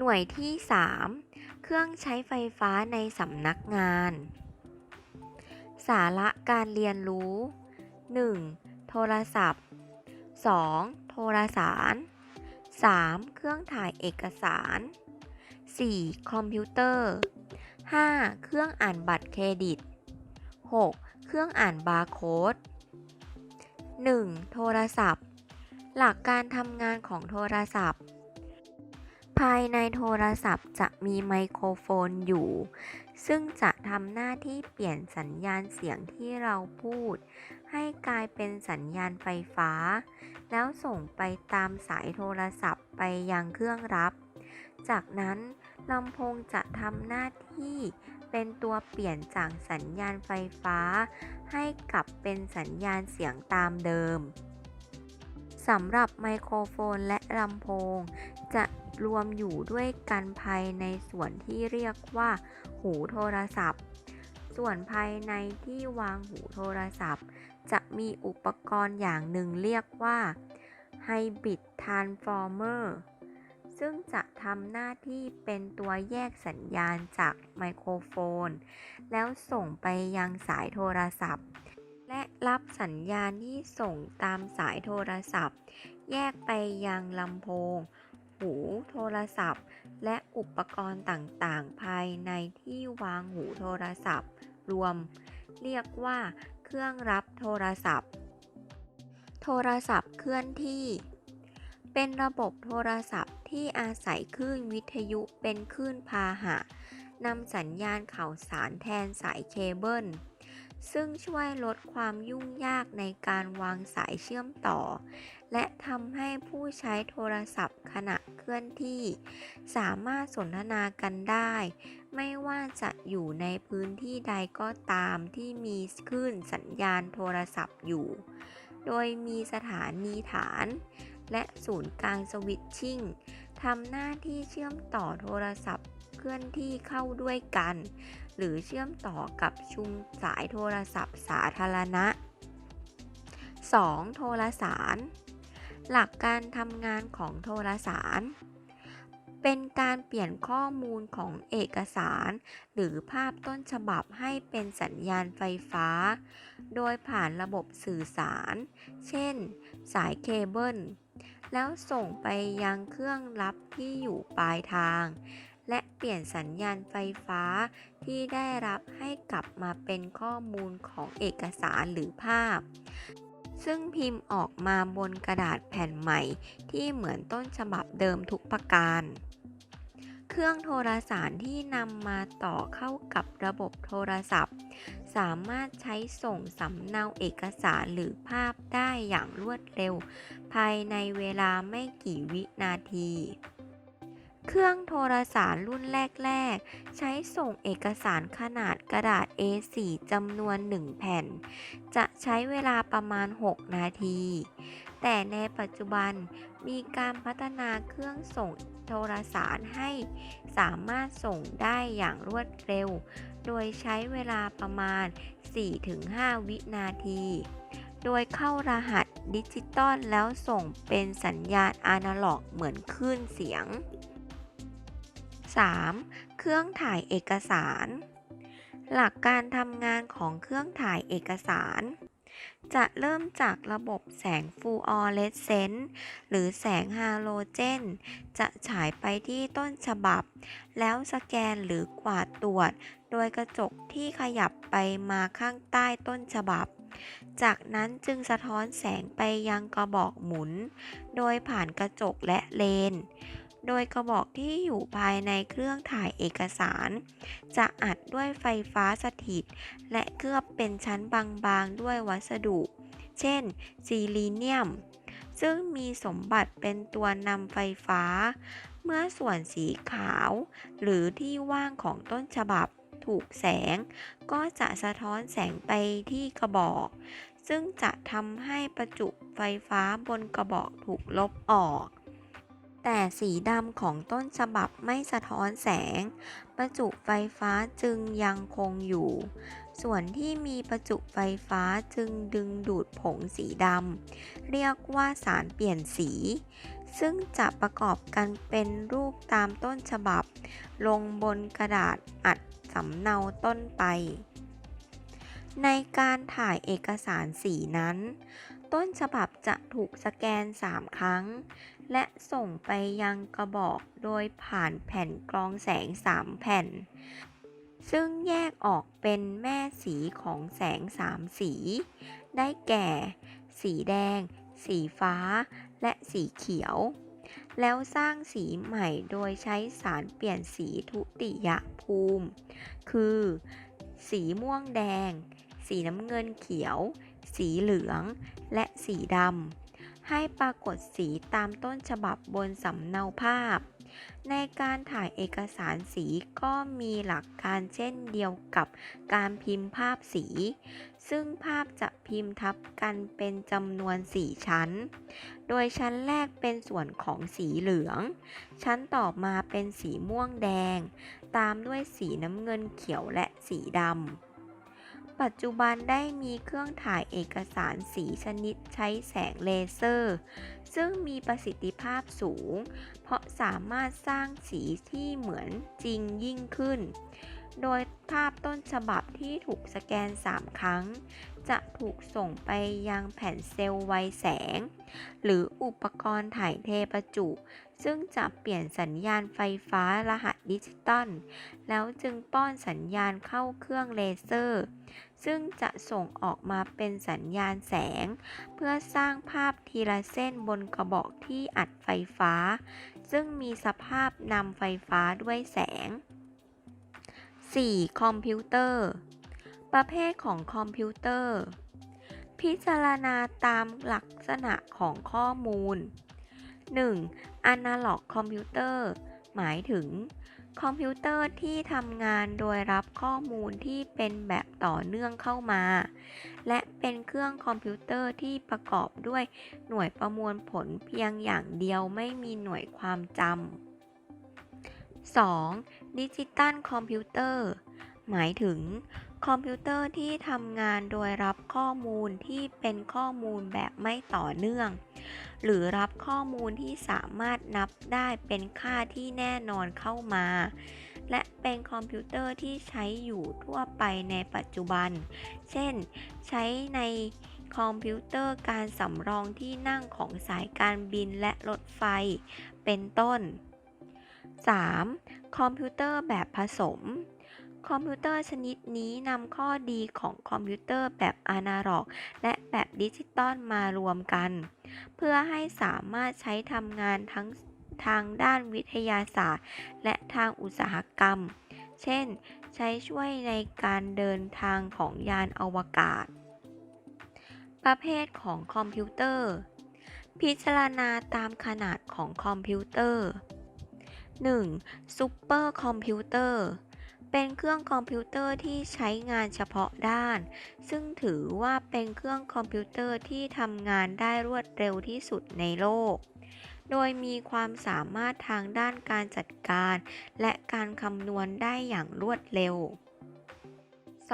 หน่วยที่ 3 เครื่องใช้ไฟฟ้าในสำนักงาน สาระการเรียนรู้ 1. โทรศัพท์ 2. โทรสาร 3. เครื่องถ่ายเอกสาร 4. คอมพิวเตอร์ 5. เครื่องอ่านบัตรเครดิต 6. เครื่องอ่านบาร์โค้ด 1. โทรศัพท์ หลักการทำงานของโทรศัพท์ ภายในโทรศัพท์จะมีไมโครโฟนอยู่ ซึ่งจะทำหน้าที่เปลี่ยนสัญญาณเสียงที่เราพูด ให้กลายเป็นสัญญาณไฟฟ้า แล้วส่งไปตามสายโทรศัพท์ไปยังเครื่องรับ จากนั้นลำโพงจะทำหน้าที่เป็นตัวเปลี่ยนจากสัญญาณไฟฟ้า ให้กลับเป็นสัญญาณเสียงตามเดิม สำหรับไมโครโฟนและลำโพง จะรวมอยู่ด้วยกันภายในส่วนที่เรียกว่า หูโทรศัพท์ ส่วนภายในที่วางหูโทรศัพท์ จะมีอุปกรณ์อย่างหนึ่งเรียกว่า Hybrid Transformer ซึ่งจะทำหน้าที่เป็นตัวแยกสัญญาณจากไมโครโฟน แล้วส่งไปยังสายโทรศัพท์ และรับสัญญาณที่ส่งตามสายโทรศัพท์ แยกไปยังลำโพง หูโทรศัพท์ และอุปกรณ์ต่างๆ ภายในที่วางหูโทรศัพท์ รวม เรียกว่าเครื่องรับโทรศัพท์ โทรศัพท์เคลื่อนที่ เป็นระบบโทรศัพท์ที่อาศัยคลื่นวิทยุเป็นคลื่นพาหะนำสัญญาณข่าวสารแทนสายเคเบิล ซึ่งช่วยลดความยุ่งยากในการวางสายเชื่อมต่อ และทำให้ผู้ใช้โทรศัพท์ขณะเคลื่อนที่ สามารถสนทนากันได้ ไม่ว่าจะอยู่ในพื้นที่ใดก็ตามที่มีคลื่นสัญญาณโทรศัพท์อยู่ โดยมีสถานีฐาน และศูนย์กลางสวิตชิ่ง ทำหน้าที่เชื่อมต่อโทรศัพท์เคลื่อนที่เข้าด้วยกัน หรือเชื่อมต่อกับชุมสายโทรศัพท์สาธารณะ 2. โทรสาร หลักการทำงานของโทรสาร เป็นการเปลี่ยนข้อมูลของเอกสาร หรือภาพต้นฉบับให้เป็นสัญญาณไฟฟ้า โดยผ่านระบบสื่อสาร เช่น สายเคเบิล แล้วส่งไปยังเครื่องรับที่อยู่ปลายทาง และเปลี่ยนสัญญาณไฟฟ้าที่ได้รับให้กลับมาเป็นข้อมูลของเอกสารหรือภาพ ซึ่งพิมพ์ออกมาบนกระดาษแผ่นใหม่ที่เหมือนต้นฉบับเดิมทุกประการ เครื่องโทรสารที่นำมาต่อเข้ากับระบบโทรศัพท์ สามารถใช้ส่งสำเนาเอกสารหรือภาพได้อย่างรวดเร็ว ภายในเวลาไม่กี่วินาที เครื่องโทรสารรุ่นแรก ๆ ใช้ส่งเอกสารขนาดกระดาษ A4 จำนวน 1 แผ่น จะใช้เวลาประมาณ 6 นาที แต่ในปัจจุบันมีการพัฒนาเครื่องส่ง โทรสารให้สามารถส่งได้อย่างรวดเร็ว โดยใช้เวลาประมาณ 4-5 วินาที โดยเข้ารหัสดิจิตอลแล้วส่งเป็นสัญญาณอนาล็อกเหมือนคลื่นเสียง 3. เครื่องถ่ายเอกสาร หลักการทำงานของเครื่องถ่ายเอกสาร จะเริ่มจากระบบแสงฟลูออเรสเซนต์หรือแสงฮาโลเจน จะฉายไปที่ต้นฉบับ แล้วสแกนหรือกวาดตรวจ โดยกระจกที่ขยับไปมาข้างใต้ต้นฉบับ จากนั้นจึงสะท้อนแสงไปยังกระบอกหมุน โดยผ่านกระจกและเลน โดยกระบอกที่อยู่ภายในเครื่องถ่ายเอกสาร จะอัดด้วยไฟฟ้าสถิต และเคลือบเป็นชั้นบางๆด้วยวัสดุ เช่น ซีลีเนียม ซึ่งมีสมบัติเป็นตัวนำไฟฟ้า เมื่อส่วนสีขาว หรือที่ว่างของต้นฉบับถูกแสง ก็จะสะท้อนแสงไปที่กระบอก ซึ่งจะทำให้ประจุไฟฟ้าบนกระบอกถูกลบออก แต่สีดำของต้นฉบับไม่สะท้อนแสง ประจุไฟฟ้าจึงยังคงอยู่ ส่วนที่มีประจุไฟฟ้าจึงดึงดูดผงสีดำเรียกว่าสารเปลี่ยนสี ซึ่งจะประกอบกันเป็นรูปตามต้นฉบับ ลงบนกระดาษอัดสำเนาต้นไป ในการถ่ายเอกสารสีนั้น ต้นฉบับจะถูกสแกน 3 ครั้ง และส่งไปยังกระบอกโดยผ่านแผ่นกรองแสง 3 แผ่น ซึ่งแยกออกเป็นแม่สีของแสง 3 สี ได้แก่ สีแดง สีฟ้า และสีเขียว แล้วสร้างสีใหม่โดยใช้สารเปลี่ยนสีทุติยภูมิ คือ สีม่วงแดง สีน้ำเงินเขียว สีเหลืองและสีดำ ให้ปรากฏสีตามต้นฉบับบนสำเนาภาพ ในการถ่ายเอกสารสีก็มีหลักการเช่นเดียวกับการพิมพ์ภาพสี ซึ่งภาพจะพิมพ์ทับกันเป็นจำนวน 4 ชั้น โดยชั้นแรกเป็นส่วนของสีเหลือง ชั้นต่อมาเป็นสีม่วงแดง ตามด้วยสีน้ำเงินเขียวและสีดำ ปัจจุบันได้มีเครื่องถ่ายเอกสารสีชนิดใช้แสงเลเซอร์ ซึ่งมีประสิทธิภาพสูง เพราะสามารถสร้างสีที่เหมือนจริงยิ่งขึ้น โดยภาพต้นฉบับที่ถูกสแกน 3 ครั้ง จะถูกส่งไปยังแผ่นเซลล์ไวแสง หรืออุปกรณ์ถ่ายเทประจุ ซึ่งจะเปลี่ยนสัญญาณไฟฟ้ารหัสดิจิตอลแล้วจึงป้อนสัญญาณเข้าเครื่องเลเซอร์ ซึ่งจะส่งออกมาเป็นสัญญาณแสง เพื่อสร้างภาพทีละเส้นบนกระบอกที่อัดไฟฟ้า ซึ่งมีสภาพนำไฟฟ้าด้วยแสง 4. คอมพิวเตอร์ ประเภทของคอมพิวเตอร์ พิจารณาตามลักษณะของข้อมูล 1. Analog Computer หมายถึง คอมพิวเตอร์ที่ทำงานโดยรับข้อมูลที่เป็นแบบต่อเนื่องเข้ามา และเป็นเครื่องคอมพิวเตอร์ที่ประกอบด้วยหน่วยประมวลผลเพียงอย่างเดียวไม่มีหน่วยความจำ 2. ดิจิตอลคอมพิวเตอร์ หมายถึง คอมพิวเตอร์ที่ทำงานโดยรับข้อมูลที่เป็นข้อมูลแบบไม่ต่อเนื่อง หรือรับข้อมูลที่สามารถนับได้เป็นค่าที่แน่นอนเข้ามา และเป็นคอมพิวเตอร์ที่ใช้อยู่ทั่วไปในปัจจุบัน เช่น ใช้ในคอมพิวเตอร์การสำรองที่นั่งของสายการบินและรถไฟ เป็นต้น 3. คอมพิวเตอร์แบบผสม คอมพิวเตอร์ชนิดนี้นำข้อดีของคอมพิวเตอร์แบบอนาล็อก และแบบดิจิตอลมารวมกัน เพื่อให้สามารถใช้ทำงานทั้งทางด้านวิทยาศาสตร์ และทางอุตสาหกรรม เช่น ใช้ช่วยในการเดินทางของยานอวกาศ ประเภทของคอมพิวเตอร์ พิจารณาตามขนาดของคอมพิวเตอร์ 1. ซูเปอร์คอมพิวเตอร์ เป็นเครื่องคอมพิวเตอร์ที่ใช้งานเฉพาะด้าน ซึ่งถือว่าเป็นเครื่องคอมพิวเตอร์ที่ทำงานได้รวดเร็วที่สุดในโลก โดยมีความสามารถทางด้านการจัดการ และการคำนวณได้อย่างรวดเร็ว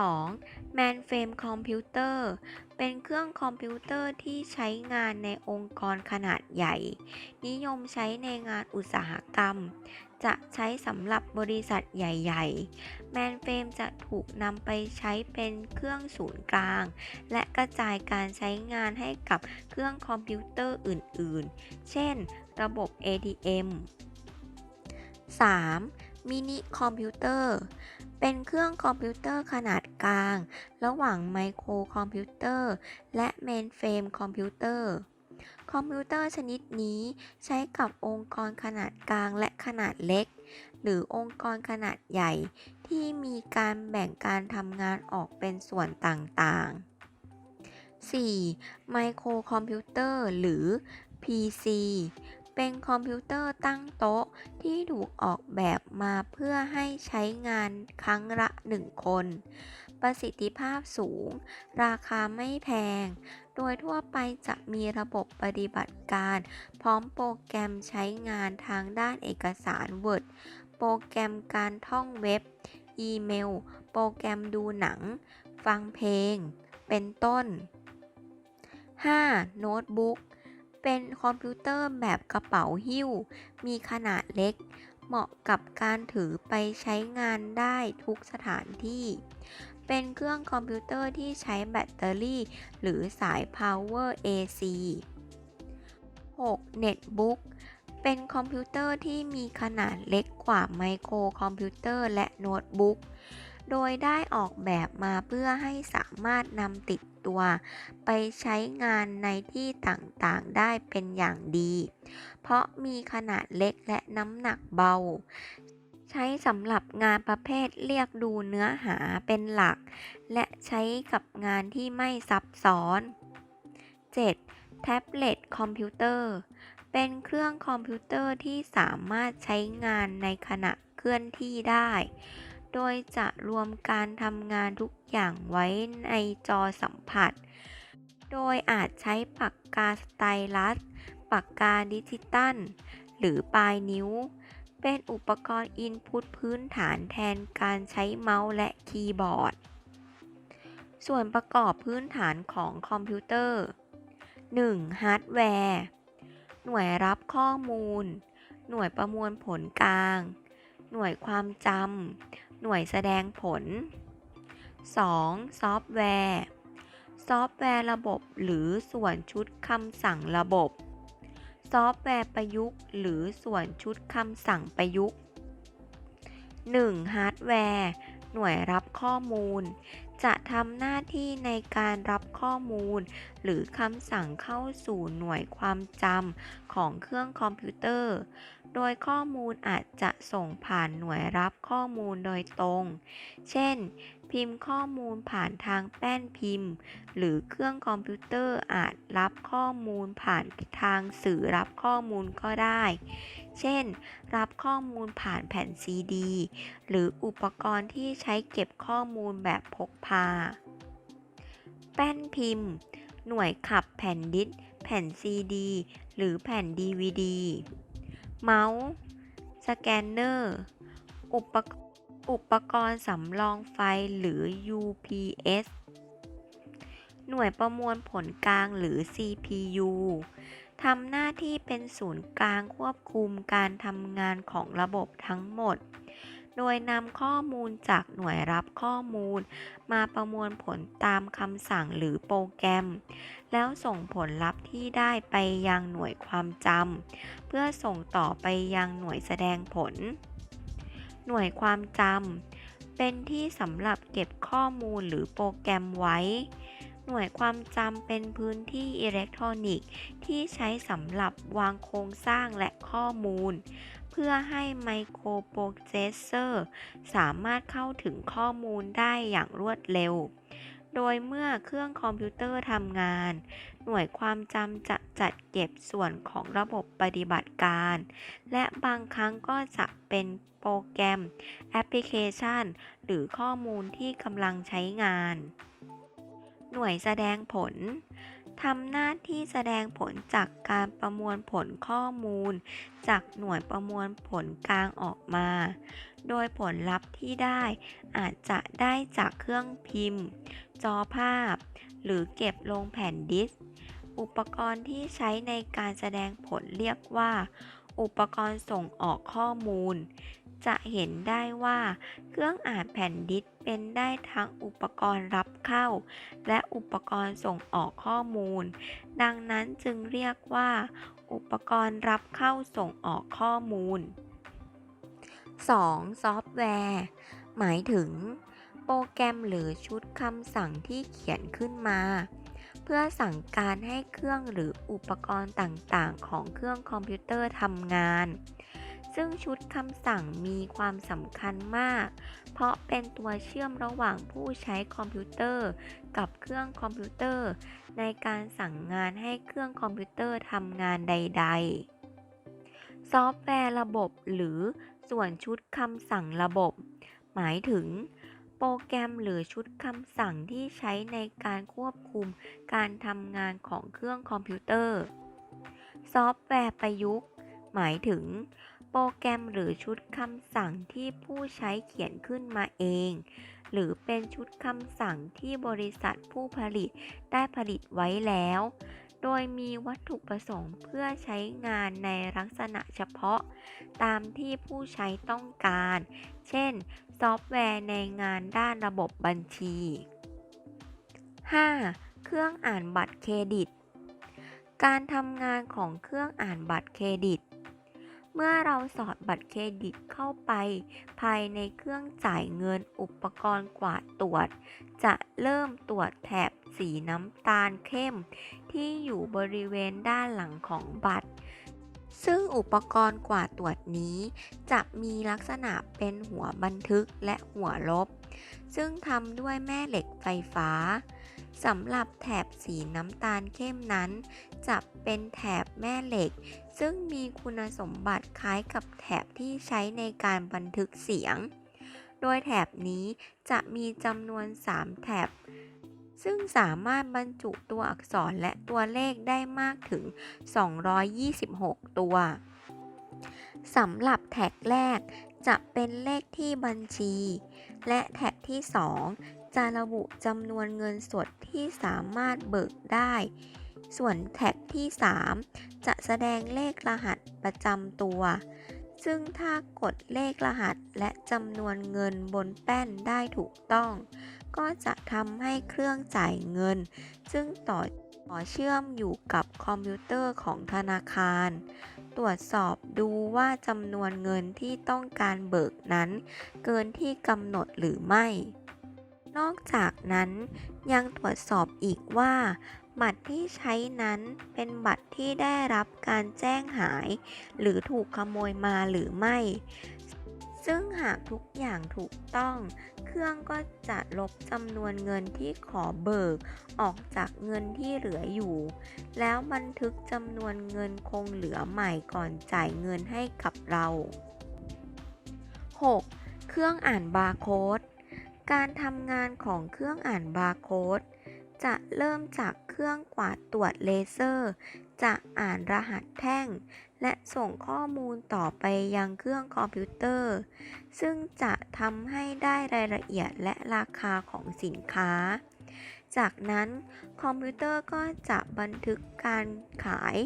2. Mainframe Computer เป็นเครื่องคอมพิวเตอร์ที่ใช้งานในองค์กรขนาดใหญ่ นิยมใช้ในงานอุตสาหกรรม จะใช้สำหรับบริษัทใหญ่ๆ แมนเฟรมจะถูกนำไปใช้เป็นเครื่องศูนย์กลาง และกระจายการใช้งานให้กับเครื่องคอมพิวเตอร์อื่นๆ เช่น ระบบ ATM 3. มินิคอมพิวเตอร์ เป็นเครื่องคอมพิวเตอร์ขนาดกลาง ระหว่างไมโครคอมพิวเตอร์ และเมนเฟรมคอมพิวเตอร์ คอมพิวเตอร์ชนิดนี้ใช้กับองค์กรขนาดกลางและขนาดเล็ก หรือองค์กรขนาดใหญ่ ที่มีการแบ่งการทำงานออกเป็นส่วนต่างๆ 4. ไมโครคอมพิวเตอร์หรือ PC เป็นคอมพิวเตอร์ตั้งโต๊ะที่ถูกออกแบบมาเพื่อให้ใช้งานครั้งละหนึ่งคน ประสิทธิภาพสูง ราคาไม่แพง โดยทั่วไปจะมีระบบปฏิบัติการ พร้อมโปรแกรมใช้งานทางด้านเอกสาร Word โปรแกรมการท่องเว็บ อีเมล โปรแกรมดูหนัง ฟังเพลง เป็นต้น 5. โน้ตบุ๊ก เป็นคอมพิวเตอร์แบบกระเป๋าหิ้ว มีขนาดเล็ก เหมาะกับการถือไปใช้งานได้ทุกสถานที่ เป็นเครื่องคอมพิวเตอร์ที่ใช้แบตเตอรี่ หรือสาย Power AC 6. เน็ตบุ๊กเป็นคอมพิวเตอร์ที่มีขนาดเล็กกว่าไมโครคอมพิวเตอร์และโน้ตบุ๊ก โดยได้ออกแบบมาเพื่อให้สามารถนำติดตัว ไปใช้งานในที่ต่างๆได้เป็นอย่างดี เพราะมีขนาดเล็กและน้ำหนักเบา ใช้สำหรับงานประเภทเรียกดูเนื้อหาเป็นหลัก และใช้กับงานที่ไม่ซับซ้อน 7. แท็บเล็ตคอมพิวเตอร์ เป็นเครื่องคอมพิวเตอร์ที่สามารถใช้งานในขณะเคลื่อนที่ได้ โดยจะรวมการทำงานทุกอย่างไว้ในจอสัมผัส โดยอาจใช้ปากกาสไตลัส ปากกาดิจิตอลหรือปลายนิ้ว เป็นอุปกรณ์อินพุตพื้นฐานแทนการใช้เมาส์และคีย์บอร์ด ส่วนประกอบพื้นฐานของคอมพิวเตอร์ 1. ฮาร์ดแวร์ หน่วยรับข้อมูล หน่วยประมวลผลกลาง หน่วยความจำ หน่วยแสดงผล 2. ซอฟต์แวร์ ซอฟต์แวร์ระบบหรือส่วนชุดคำสั่งระบบ ซอฟต์แวร์ประยุกต์ หรือส่วนชุดคำสั่งประยุกต์ 1. ฮาร์ดแวร์หน่วยรับข้อมูล จะทำหน้าที่ในการรับข้อมูล หรือคำสั่งเข้าสู่หน่วยความจำของเครื่องคอมพิวเตอร์ โดยข้อมูลอาจจะส่งผ่านหน่วยรับข้อมูลโดยตรง เช่น พิมพ์ข้อมูลผ่านทางแป้นพิมพ์ หรือเครื่องคอมพิวเตอร์อาจรับข้อมูลผ่านทางสื่อรับข้อมูลก็ได้ เช่น รับข้อมูลผ่านแผ่นซีดี หรืออุปกรณ์ที่ใช้เก็บข้อมูลแบบพกพา แป้นพิมพ์ หน่วยขับแผ่นดิสแผ่นซีดี หรือแผ่นดีวีดี เมาส์ สแกนเนอร์ อุปกอุปกรณ์สำรองไฟหรือ UPS หน่วยประมวลผลกลางหรือ CPU ทำหน้าที่เป็นศูนย์กลางควบคุมการทำงานของระบบทั้งหมด โดยนำข้อมูลจากหน่วยรับข้อมูล มาประมวลผลตามคำสั่งหรือโปรแกรม แล้วส่งผลลัพธ์ที่ได้ไปยังหน่วยความจำเพื่อส่งต่อไปยังหน่วยแสดงผล หน่วยความจำเป็นที่สำหรับเก็บข้อมูลหรือโปรแกรมไว้หน่วยความจำเป็นพื้นที่อิเล็กทรอนิกส์ที่ใช้สำหรับวางโครงสร้างและข้อมูล เพื่อให้ไมโครโปรเซสเซอร์สามารถเข้าถึงข้อมูลได้อย่างรวดเร็ว โดยเมื่อเครื่องคอมพิวเตอร์ทำงาน หน่วยความจำจะจัดเก็บส่วนของระบบปฏิบัติการ และบางครั้งก็จะเป็นโปรแกรม แอปพลิเคชัน หรือข้อมูลที่กำลังใช้งาน หน่วยแสดงผล ทำหน้าที่แสดงผลจากการประมวลผลข้อมูล จากหน่วยประมวลผลกลางออกมา โดยผลลัพธ์ที่ได้อาจจะได้จากเครื่องพิมพ์ จอภาพ หรือเก็บลงแผ่นดิสก์อุปกรณ์ที่ใช้ในการแสดงผลเรียกว่า อุปกรณ์ส่งออกข้อมูล จะเห็นได้ว่า เครื่องอ่านแผ่นดิสเป็นได้ทั้งอุปกรณ์รับเข้า และอุปกรณ์ส่งออกข้อมูล ดังนั้นจึงเรียกว่า อุปกรณ์รับเข้าส่งออกข้อมูล 2. ซอฟต์แวร์ หมายถึง โปรแกรมหรือชุดคำสั่งที่เขียนขึ้นมา เพื่อสั่งการให้เครื่องหรืออุปกรณ์ต่างๆ ของเครื่องคอมพิวเตอร์ทำงาน ซึ่งชุดคำสั่งมีความสำคัญมาก เพราะเป็นตัวเชื่อมระหว่างผู้ใช้คอมพิวเตอร์ กับเครื่องคอมพิวเตอร์ ในการสั่งงานให้เครื่องคอมพิวเตอร์ทำงานใด ๆ ซอฟต์แวร์ระบบหรือส่วนชุดคำสั่งระบบ หมายถึง โปรแกรมหรือชุดคำสั่งที่ใช้ในการควบคุมการทำงานของเครื่องคอมพิวเตอร์ ซอฟต์แวร์ประยุกต์ หมายถึง โปรแกรมหรือชุดคำสั่งที่ผู้ใช้เขียนขึ้นมาเอง หรือเป็นชุดคำสั่งที่บริษัทผู้ผลิตได้ผลิตไว้แล้ว โดยมีวัตถุประสงค์เพื่อใช้งานในลักษณะเฉพาะ ตามที่ผู้ใช้ต้องการ เช่น ซอฟต์แวร์ในงานด้านระบบบัญชี 5. เครื่องอ่านบัตรเครดิต การทำงานของเครื่องอ่านบัตรเครดิต เมื่อเราสอดบัตรเครดิตเข้าไป ภายในเครื่องจ่ายเงินอุปกรณ์กวาดตรวจ จะเริ่มตรวจแถบสีน้ำตาลเข้ม ที่อยู่บริเวณด้านหลังของบัตร ซึ่งอุปกรณ์กวาดตรวจนี้ จะมีลักษณะเป็นหัวบันทึกและหัวลบ ซึ่งทำด้วยแม่เหล็กไฟฟ้า สำหรับแถบสีน้ำตาลเข้มนั้น จะเป็นแถบแม่เหล็ก ซึ่งมีคุณสมบัติคล้ายกับแถบที่ใช้ในการบันทึกเสียง โดยแถบนี้จะมีจำนวน 3 แถบ ซึ่งสามารถบรรจุตัวอักษรและตัวเลขได้มากถึง 226 ตัวสำหรับแท็กแรกจะเป็นเลขที่บัญชี และแท็กที่ 2 จะระบุจำนวนเงินสดที่สามารถเบิกได้ ส่วนแท็กที่ 3 จะแสดงเลขรหัสประจำตัว ซึ่งถ้ากดเลขรหัสและจำนวนเงินบนแป้นได้ถูกต้อง ก็จะทำให้เครื่องจ่ายเงิน ซึ่งต่อต่อเชื่อมอยู่กับคอมพิวเตอร์ของธนาคาร ตรวจสอบดูว่าจำนวนเงินที่ต้องการเบิกนั้น เกินที่กำหนดหรือไม่ นอกจากนั้นยังตรวจสอบอีกว่า บัตรที่ใช้นั้นเป็นบัตรที่ได้รับการแจ้งหาย หรือถูกขโมยมาหรือไม่ ซึ่งหากทุกอย่างถูกต้อง เครื่องก็จะลบจำนวนเงินที่ขอเบิก ออกจากเงินที่เหลืออยู่ แล้วบันทึกจำนวนเงินคงเหลือใหม่ก่อนจ่ายเงินให้กับเรา 6. เครื่องอ่านบาร์โค้ด การทำงานของเครื่องอ่านบาร์โค้ดจะเริ่มจากเครื่องกวาดตรวจเลเซอร์ จะอ่านรหัสแท่ง และส่งข้อมูลต่อไปยังเครื่องคอมพิวเตอร์ ซึ่งจะทำให้ได้รายละเอียดและราคาของสินค้า จากนั้นคอมพิวเตอร์ก็จะบันทึกการขาย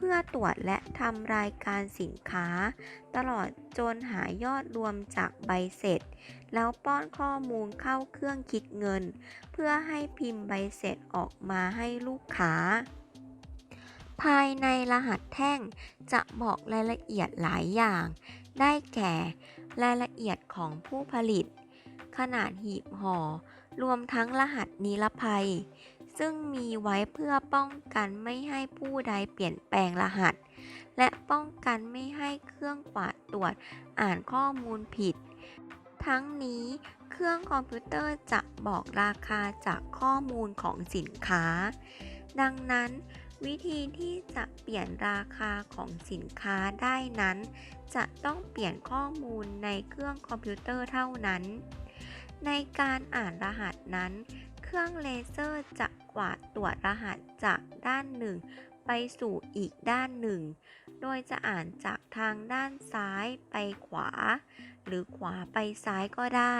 เพื่อตรวจและทำรายการสินค้า ตลอดจนหายอดรวมจากใบเสร็จ แล้วป้อนข้อมูลเข้าเครื่องคิดเงิน เพื่อให้พิมพ์ใบเสร็จออกมาให้ลูกค้า ภายในรหัสแท่งจะบอกรายละเอียดหลายอย่าง ได้แก่ รายละเอียดของผู้ผลิต ขนาดหีบห่อรวมทั้งรหัสนิรภัย ซึ่งมีไว้เพื่อป้องกันไม่ให้ผู้ใดเปลี่ยนแปลงรหัส และป้องกันไม่ให้เครื่องกวาดตรวจอ่านข้อมูลผิด ทั้งนี้เครื่องคอมพิวเตอร์จะบอกราคาจากข้อมูลของสินค้า ดังนั้นวิธีที่จะเปลี่ยนราคาของสินค้าได้นั้น จะต้องเปลี่ยนข้อมูลในเครื่องคอมพิวเตอร์เท่านั้น ในการอ่านรหัสนั้น เครื่องเลเซอร์จะ วาดตรวจรหัสจากด้านหนึ่ง ไปสู่อีกด้านหนึ่ง โดยจะอ่านจากทางด้านซ้ายไปขวา หรือขวาไปซ้ายก็ได้